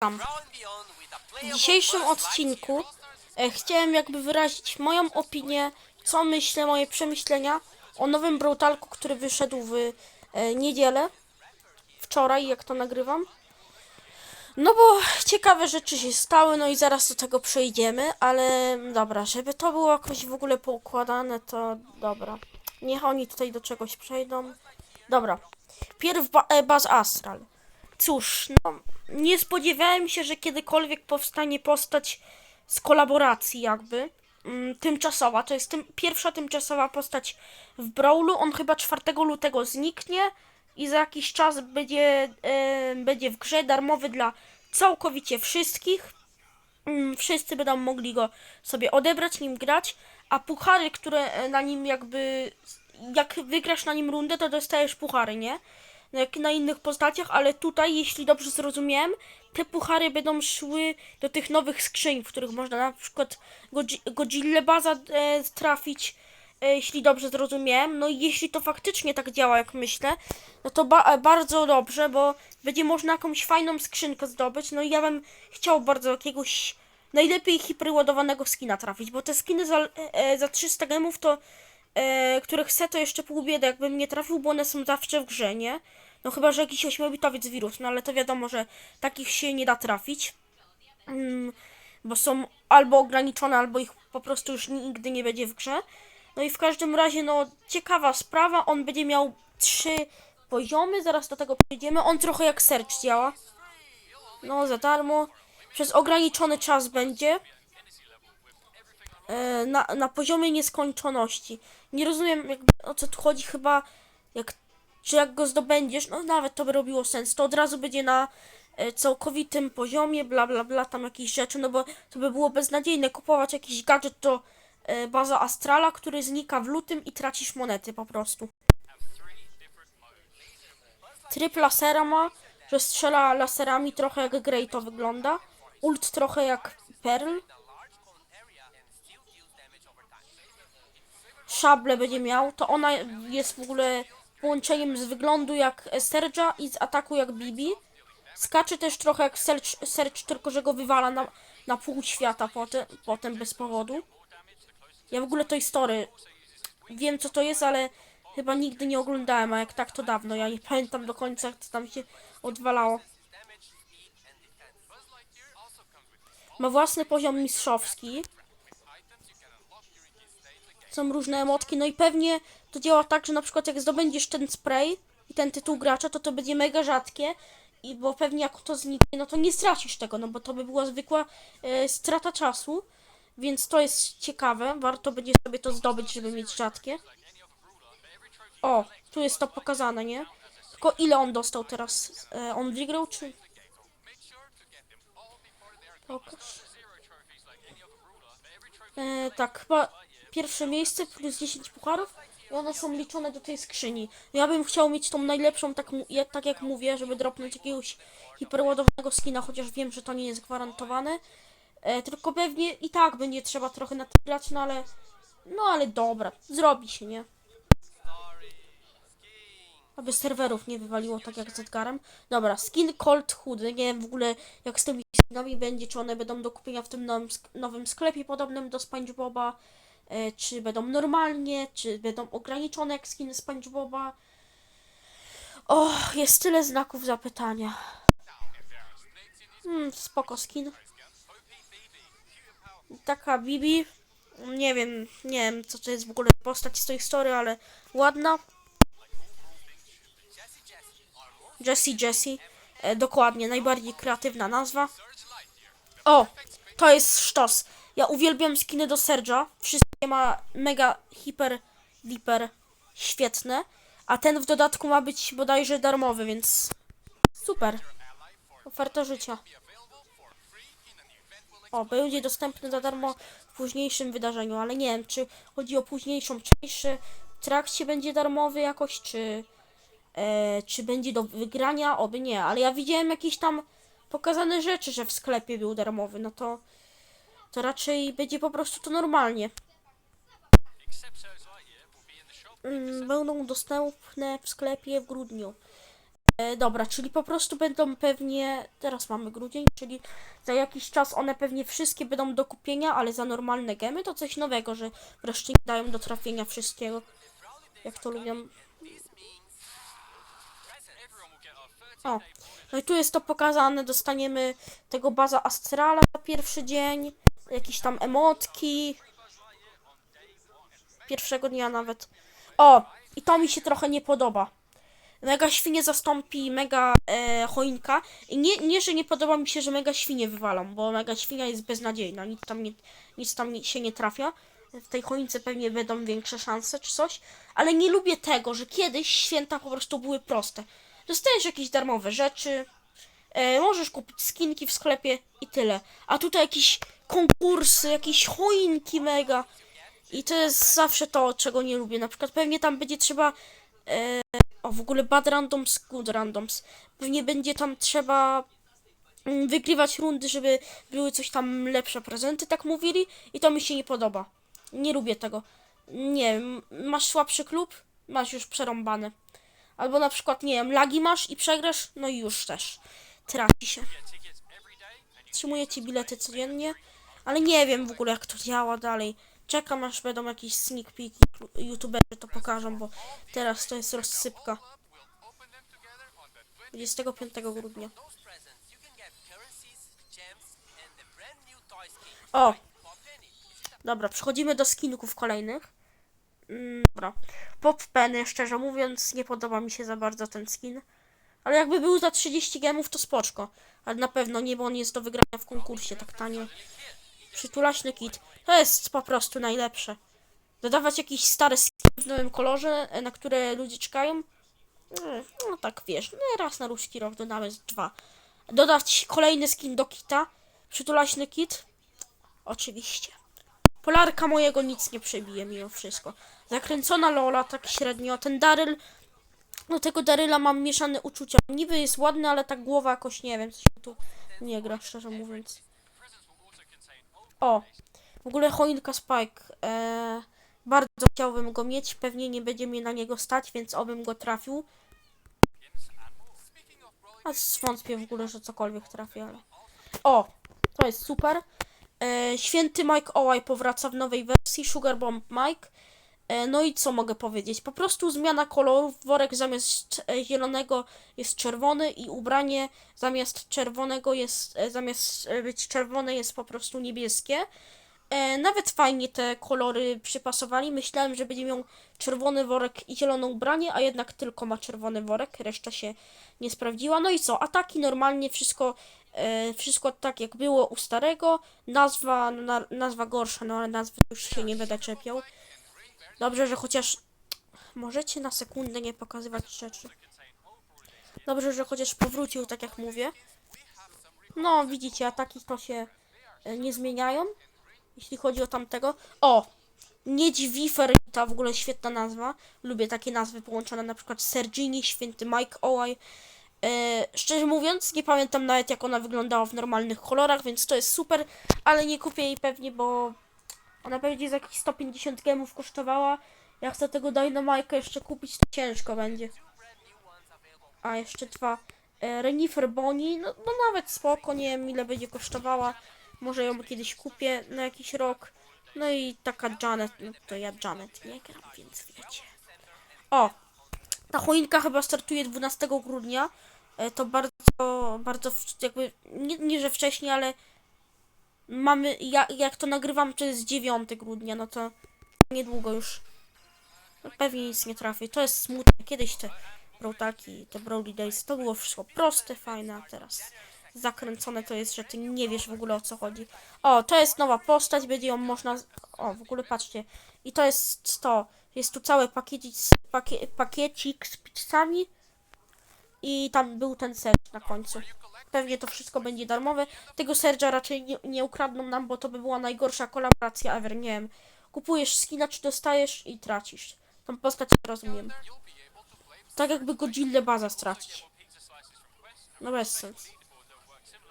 W dzisiejszym odcinku e, chciałem jakby wyrazić moją opinię, co myślę, moje przemyślenia o nowym Brutalku, który wyszedł w e, niedzielę, wczoraj, jak to nagrywam. No bo ciekawe rzeczy się stały, no i zaraz do tego przejdziemy, ale dobra, żeby to było jakoś w ogóle poukładane, to dobra. Niech oni tutaj do czegoś przejdą. Dobra. Pierw ba e, Baz Astral. Cóż, no, nie spodziewałem się, że kiedykolwiek powstanie postać z kolaboracji jakby. Mm, tymczasowa, to jest tym, pierwsza tymczasowa postać w Brawlu. On chyba 4 lutego zniknie i za jakiś czas będzie, e, będzie w grze darmowy dla całkowicie wszystkich. Mm, wszyscy będą mogli go sobie odebrać, nim grać, a puchary, które e, na nim jakby, jak wygrasz na nim rundę, to dostajesz puchary, nie? Jak na innych postaciach, ale tutaj, jeśli dobrze zrozumiałem, te puchary będą szły do tych nowych skrzyń, w których można na przykład Godzi- Godzilla baza e, trafić, e, jeśli dobrze zrozumiałem. No i jeśli to faktycznie tak działa, jak myślę, no to ba- e, bardzo dobrze, bo będzie można jakąś fajną skrzynkę zdobyć. No i ja bym chciał bardzo jakiegoś najlepiej hiperładowanego skina trafić, bo te skiny za, e, za 300 gemów to e, których chcę, to jeszcze pół biedy, jakbym nie trafił, bo one są zawsze w grze, nie? No chyba, że jakiś ośmiobitowiec wirus, no ale to wiadomo, że takich się nie da trafić. Mm, bo są albo ograniczone, albo ich po prostu już nigdy nie będzie w grze. No i w każdym razie, no ciekawa sprawa, on będzie miał trzy poziomy, zaraz do tego przejdziemy. On trochę jak Search działa. No, za darmo. Przez ograniczony czas będzie. E, na, na poziomie nieskończoności. Nie rozumiem jakby, o co tu chodzi, chyba jak, czy jak go zdobędziesz, no nawet to by robiło sens, to od razu będzie na e, całkowitym poziomie, bla bla bla, tam jakieś rzeczy, no bo to by było beznadziejne kupować jakiś gadżet do e, baza Astrala, który znika w lutym i tracisz monety po prostu. Tryb lasera ma, że strzela laserami trochę jak Grey to wygląda. Ult trochę jak Pearl. Szable będzie miał, to ona jest w ogóle połączeniem z wyglądu jak Serge'a i z ataku jak Bibi. Skacze też trochę jak Serge, Serge tylko że go wywala na, na pół świata potem, potem bez powodu. Ja w ogóle tej story wiem co to jest, ale chyba nigdy nie oglądałem, a jak tak to dawno. Ja nie pamiętam do końca co tam się odwalało. Ma własny poziom mistrzowski. Są różne emotki, no i pewnie to działa tak, że na przykład jak zdobędziesz ten spray i ten tytuł gracza, to to będzie mega rzadkie. I bo pewnie jak to zniknie, no to nie stracisz tego, no bo to by była zwykła e, strata czasu. Więc to jest ciekawe, warto będzie sobie to zdobyć, żeby mieć rzadkie. O, tu jest to pokazane, nie? Tylko ile on dostał teraz? E, on wygrał, czy... Pokaż. E, tak, chyba pierwsze miejsce plus 10 pucharów i one są liczone do tej skrzyni. Ja bym chciał mieć tą najlepszą, tak, mu- ja- tak jak mówię, żeby dropnąć jakiegoś hiperładowanego skina, chociaż wiem, że to nie jest gwarantowane. E, tylko pewnie i tak będzie trzeba trochę na tym grać, no ale... No ale dobra, zrobi się, nie? Aby serwerów nie wywaliło tak jak z Edgarem. Dobra, skin Cold Hood. Nie wiem w ogóle jak z tymi skinami będzie, czy one będą do kupienia w tym nowym, sk- nowym sklepie podobnym do SpongeBoba, czy będą normalnie, czy będą ograniczone jak skiny SpongeBoba. O, jest tyle znaków zapytania. Hmm, spoko skin. Taka Bibi. Nie wiem, nie wiem co to jest w ogóle postać z tej historii, ale ładna. Jessie Jessie. E, dokładnie, najbardziej kreatywna nazwa. O, to jest sztos. Ja uwielbiam skiny do Serge'a. Wszystkie ma mega hiper, diper, świetne. A ten w dodatku ma być bodajże darmowy, więc super. Oferta życia. O, będzie dostępny za darmo w późniejszym wydarzeniu, ale nie wiem, czy chodzi o późniejszą część, czy w trakcie będzie darmowy jakoś, czy, e, czy będzie do wygrania, oby nie, ale ja widziałem jakieś tam pokazane rzeczy, że w sklepie był darmowy, no to, to raczej będzie po prostu to normalnie. Mm, Będą dostępne w sklepie w grudniu. E, dobra, czyli po prostu będą pewnie, teraz mamy grudzień, czyli za jakiś czas one pewnie wszystkie będą do kupienia, ale za normalne gemy to coś nowego, że wreszcie nie dają do trafienia wszystkiego, jak to lubią. O, no i tu jest to pokazane, dostaniemy tego baza Astrala za pierwszy dzień, jakieś tam emotki, pierwszego dnia nawet. O, i to mi się trochę nie podoba. Mega świnie zastąpi mega e, choinka. I nie, nie, że nie podoba mi się, że mega świnie wywalą, bo mega świnia jest beznadziejna. Nic tam, nie, nic tam się nie trafia. W tej choince pewnie będą większe szanse czy coś. Ale nie lubię tego, że kiedyś święta po prostu były proste. Dostajesz jakieś darmowe rzeczy. E, możesz kupić skinki w sklepie i tyle. A tutaj jakieś konkursy, jakieś choinki mega. I to jest zawsze to, czego nie lubię. Na przykład pewnie tam będzie trzeba. E, o, w ogóle bad randoms, good randoms. Pewnie będzie tam trzeba mm, wygrywać rundy, żeby były coś tam lepsze prezenty, tak mówili. I to mi się nie podoba. Nie lubię tego. Nie masz słabszy klub? Masz już przerąbane. Albo na przykład, nie wiem, lagi masz i przegrasz? No i już też. Traci się. Trzymuję ci bilety codziennie, ale nie wiem w ogóle jak to działa dalej. Czekam aż będą jakieś sneak peeki, youtuberzy to pokażą, bo teraz to jest rozsypka. 25 grudnia. O! Dobra, przechodzimy do skinków kolejnych. Mm, dobra. Pop Penny, szczerze mówiąc, nie podoba mi się za bardzo ten skin. Ale jakby był za 30 gemów, to spoczko. Ale na pewno nie, bo on jest do wygrania w konkursie, tak tanio. Przytulaśny kit. To jest po prostu najlepsze. Dodawać jakiś stary skin w nowym kolorze, e, na które ludzie czekają. Mm, No tak wiesz, no raz na ruski rok dodamy dwa. Dodać kolejny skin do kita. Przytulaśny kit. Oczywiście. Polarka mojego nic nie przebije mimo wszystko. Zakręcona Lola tak średnio. Ten Daryl. Do tego Daryla mam mieszane uczucia. Niby jest ładny, ale ta głowa jakoś nie wiem, coś mi tu nie gra, szczerze mówiąc. O, w ogóle choinka Spike. Eee, bardzo chciałbym go mieć. Pewnie nie będzie mnie na niego stać, więc obym go trafił. A zwątpię w ogóle, że cokolwiek trafi, ale... O, to jest super. E, święty Mike Ołaj powraca w nowej wersji, Sugar Bomb Mike. E, no i co mogę powiedzieć? Po prostu zmiana kolorów. Worek zamiast e, zielonego jest czerwony i ubranie zamiast czerwonego jest, e, zamiast być czerwone jest po prostu niebieskie. Nawet fajnie te kolory przypasowali. Myślałem, że będzie miał czerwony worek i zielone ubranie, a jednak tylko ma czerwony worek. Reszta się nie sprawdziła. No i co? Ataki normalnie wszystko, wszystko tak jak było u starego. Nazwa, na, nazwa gorsza, no ale nazwy już się nie będę czepiał. Dobrze, że chociaż możecie na sekundę nie pokazywać rzeczy. Dobrze, że chociaż powrócił, tak jak mówię. No, widzicie, ataki to się e, nie zmieniają, jeśli chodzi o tamtego. O! Niedźwifer, to w ogóle świetna nazwa. Lubię takie nazwy połączone, na przykład Sergini, Święty Mike Ołaj. E, szczerze mówiąc, nie pamiętam nawet jak ona wyglądała w normalnych kolorach, więc to jest super, ale nie kupię jej pewnie, bo ona będzie za jakieś 150 gemów kosztowała. Jak chcę tego Dynamike'a jeszcze kupić, to ciężko będzie. A jeszcze dwa. E, Renifer Bonnie, no, no nawet spoko, nie wiem ile będzie kosztowała. Może ją kiedyś kupię na jakiś rok. No i taka Janet, no to ja Janet nie gram, więc wiecie. O! Ta choinka chyba startuje 12 grudnia. E, to bardzo, bardzo jakby, nie, nie że wcześniej, ale mamy, ja, jak to nagrywam, to jest 9 grudnia, no to niedługo już. No pewnie nic nie trafię. To jest smutne. Kiedyś te Brotaki, te Brody Days, to było wszystko proste, fajne, a teraz zakręcone to jest, że ty nie wiesz w ogóle o co chodzi. O, to jest nowa postać, będzie ją można... O, w ogóle patrzcie. I to jest to. Jest tu cały pakiecik pakie, pakiecik z pizzami i tam był ten sercz na końcu. Pewnie to wszystko będzie darmowe. Tego sercza raczej nie, nie ukradną nam, bo to by była najgorsza kolaboracja ever, nie wiem. Kupujesz skina, czy dostajesz i tracisz. Tą postać rozumiem. Tak jakby Godzilla baza stracić. No bez sens.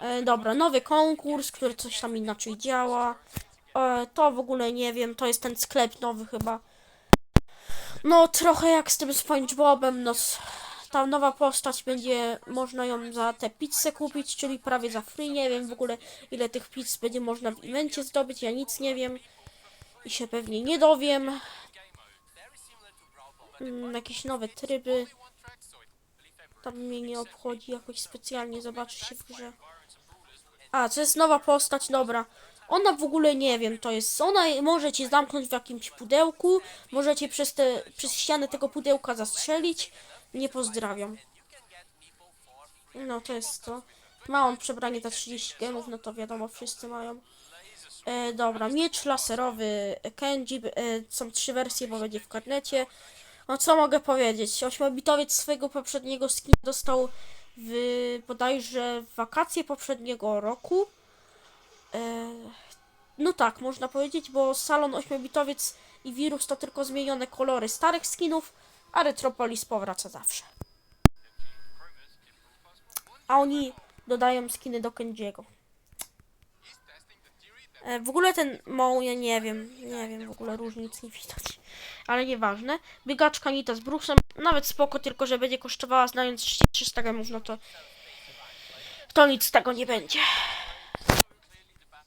E, dobra, nowy konkurs, który coś tam inaczej działa. E, to w ogóle nie wiem, to jest ten sklep nowy chyba. No trochę jak z tym SpongeBobem, no ta nowa postać będzie można ją za te pizze kupić, czyli prawie za free. Nie wiem w ogóle ile tych pizz będzie można w evencie zdobyć, ja nic nie wiem i się pewnie nie dowiem. Mm, jakieś nowe tryby. Tam mnie nie obchodzi jakoś specjalnie, zobaczy się w grze. A, to jest nowa postać, dobra. Ona w ogóle nie wiem, to jest. Ona może cię zamknąć w jakimś pudełku, możecie przez, te, przez ścianę tego pudełka zastrzelić. Nie pozdrawiam. No to jest to. Ma on przebranie za 30 gemów, no to wiadomo, wszyscy mają. E, dobra, miecz laserowy Kenji, e, są trzy wersje, bo będzie w karnecie. No co mogę powiedzieć? Ośmiobitowiec swojego poprzedniego skina dostał w bodajże wakacje poprzedniego roku. E, no tak, można powiedzieć, bo Salon Ośmiobitowiec i Wirus to tylko zmienione kolory starych skinów, a Retropolis powraca zawsze. A oni dodają skiny do Kenjiego. E, W ogóle ten Moł, ja nie wiem, nie wiem, w ogóle różnic nie widać. Ale nieważne. Biegaczka Nita z Brusem, nawet spoko, tylko że będzie kosztowała znając 300 gemów, no to to nic z tego nie będzie.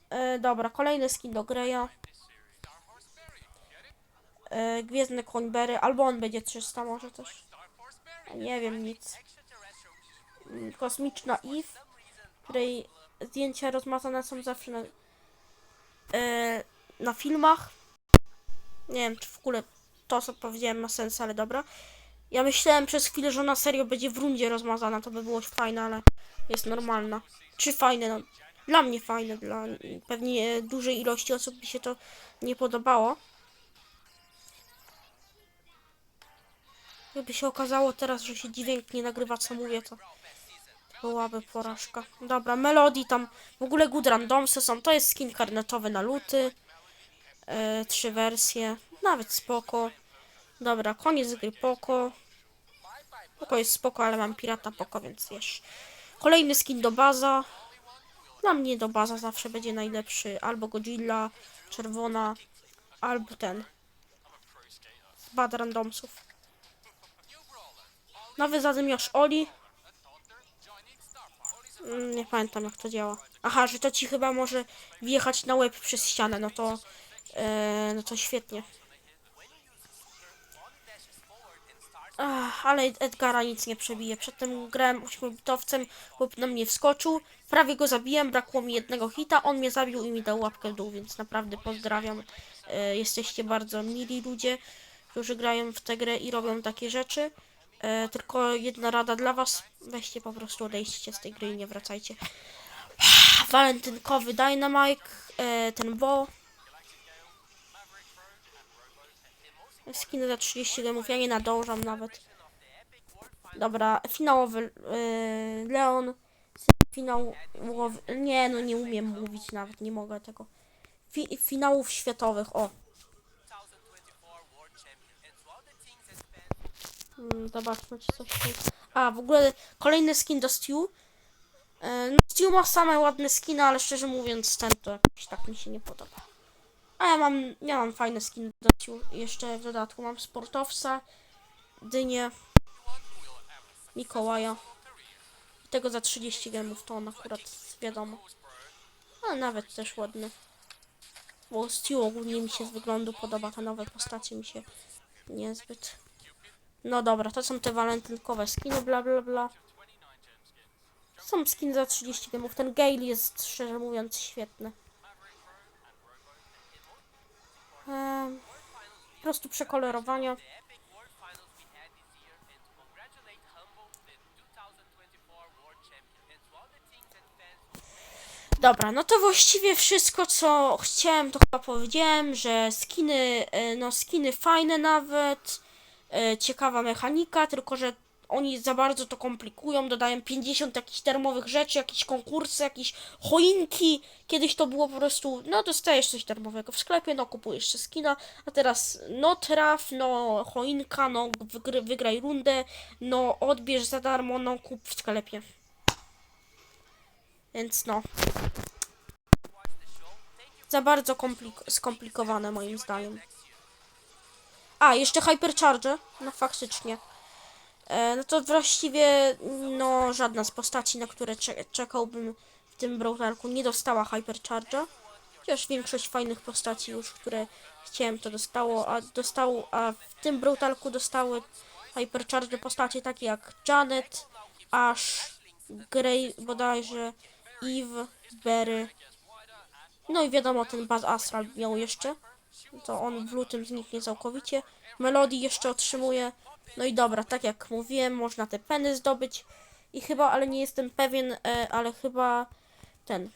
E, dobra, kolejny skin do Greya. E, Gwiezdne Końbery, albo on będzie 300 może też. Nie wiem, nic. Mm, Kosmiczna Eve, której zdjęcia rozmazane są zawsze na, e, na filmach. Nie wiem, czy w ogóle to, co powiedziałem, ma sens, ale dobra. Ja myślałem przez chwilę, że ona serio będzie w rundzie rozmazana, to by było fajne, ale jest normalna. Czy fajne, no. Dla mnie fajne, dla pewnie dużej ilości osób by się to nie podobało. Gdyby się okazało teraz, że się dźwięk nie nagrywa, co mówię, to byłaby porażka. Dobra, Melody tam, w ogóle Good Randomsy są, to jest skin karnetowy na luty. E, trzy wersje, nawet spoko. Dobra, koniec gry Poko. Poko jest spoko, ale mam pirata Poko, więc wiesz. Kolejny skin do baza. Dla mnie do baza zawsze będzie najlepszy. Albo Godzilla, czerwona, albo ten. Bad Randomsów. Nowy zadymiarz Oli. Mm, Nie pamiętam jak to działa. Aha, że to ci chyba może wjechać na łeb przez ścianę, no to... E, no to świetnie. Ach, ale Edgara nic nie przebije. Przedtem grałem ośmiobitowcem, chłop na mnie wskoczył. Prawie go zabiłem, brakło mi jednego hita. On mnie zabił i mi dał łapkę w dół, więc naprawdę pozdrawiam. E, jesteście bardzo mili ludzie, którzy grają w tę grę i robią takie rzeczy. E, tylko jedna rada dla was. Weźcie po prostu odejście z tej gry i nie wracajcie. Walentynkowy Dynamite, e, ten Bo. Skiny za 30 gemów, ja nie nadążam nawet. Dobra, finałowy yy, Leon. Finałowy. Nie, no nie umiem mówić nawet, nie mogę tego. Fi, finałów światowych, o. zobaczmy, czy coś tu. A, w ogóle kolejny skin do Stew. Yy, no, Stew ma same ładne skiny, ale szczerze mówiąc, ten to jakoś tak mi się nie podoba. A ja mam, ja mam fajne skiny do Stew. Jeszcze w dodatku mam sportowca, dynię, Mikołaja. I tego za 30 gemów to on akurat wiadomo. Ale nawet też ładny. Bo Stew ogólnie mi się z wyglądu podoba, te nowe postacie mi się niezbyt. No dobra, to są te walentynkowe skiny, bla bla bla. Są skiny za 30 gemów. Ten Gale jest szczerze mówiąc świetny. Em, po prostu przekolorowania. Dobra, no to właściwie wszystko, co chciałem, to chyba powiedziałem, że skiny, e, no skiny fajne nawet, ciekawa mechanika, tylko że oni za bardzo to komplikują, dodają 50 jakichś darmowych rzeczy, jakieś konkursy, jakieś choinki. Kiedyś to było po prostu, no dostajesz coś darmowego w sklepie, no kupujesz jeszcze skina, a teraz no traf, no choinka, no wygry, wygraj rundę, no odbierz za darmo, no kup w sklepie. Więc no. Za bardzo komplik- skomplikowane moim zdaniem. A, jeszcze Hypercharge. No faktycznie. E, no to właściwie no żadna z postaci, na które cze czekałbym w tym Brawlarku nie dostała Hypercharge'a. Chociaż większość fajnych postaci już, które chciałem to dostało, a dostał, a w tym Brutalku dostały Hypercharge postacie takie jak Janet, Ash, Grey bodajże, Eve, Berry. No i wiadomo, ten Baz Astral miał jeszcze. To on w lutym zniknie całkowicie. Melody jeszcze otrzymuje. No i dobra, tak jak mówiłem, można te peny zdobyć. I chyba, ale nie jestem pewien, e, ale chyba ten.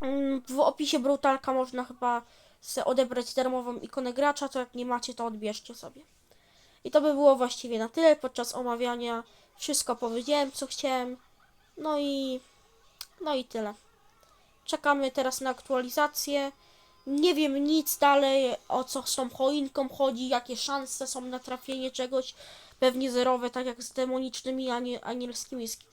Mm, W opisie Brutalka można chyba se odebrać darmową ikonę gracza, to jak nie macie, to odbierzcie sobie. I to by było właściwie na tyle podczas omawiania. Wszystko powiedziałem, co chciałem. No i no i tyle. Czekamy teraz na aktualizację. Nie wiem nic dalej, o co z tą choinką chodzi, jakie szanse są na trafienie czegoś. Pewnie zerowe, tak jak z demonicznymi, anie, anielskimi sk-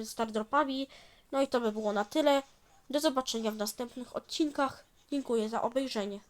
e, stardropami. No i to by było na tyle. Do zobaczenia w następnych odcinkach. Dziękuję za obejrzenie.